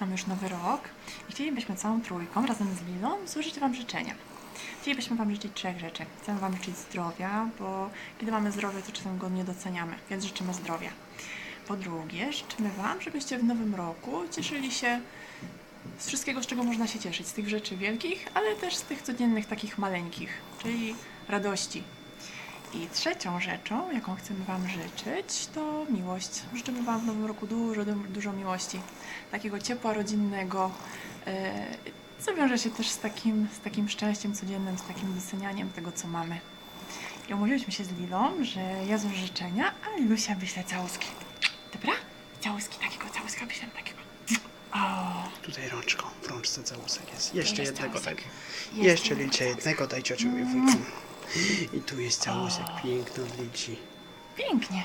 mamy już nowy rok i chcielibyśmy całą trójką razem z Lilą złożyć Wam życzenia. Chcielibyśmy Wam życzyć trzech rzeczy. Chcemy Wam życzyć zdrowia, bo kiedy mamy zdrowie, to czasem go nie doceniamy, więc życzymy zdrowia. Po drugie, życzymy Wam, żebyście w nowym roku cieszyli się z wszystkiego, z czego można się cieszyć. Z tych rzeczy wielkich, ale też z tych codziennych, takich maleńkich, czyli radości. I trzecią rzeczą, jaką chcemy Wam życzyć, to miłość. Życzymy Wam w nowym roku dużo, du- dużo miłości. Takiego ciepła rodzinnego, e, co wiąże się też z takim, z takim szczęściem codziennym, z takim docenianiem tego, co mamy. I umówiliśmy się z Lilą, że ja złożę życzenia, a Lusia wyśle całuski. Dobra? Całuski, takiego całuska wyślę, takiego. O, Tutaj rączką, w rączce całusek jest. Jeszcze jest jednego tak. Jeszcze liczę całusek. jednego, daj ciociu i wujku. I tu jest całusek piękny od lici. pięknie.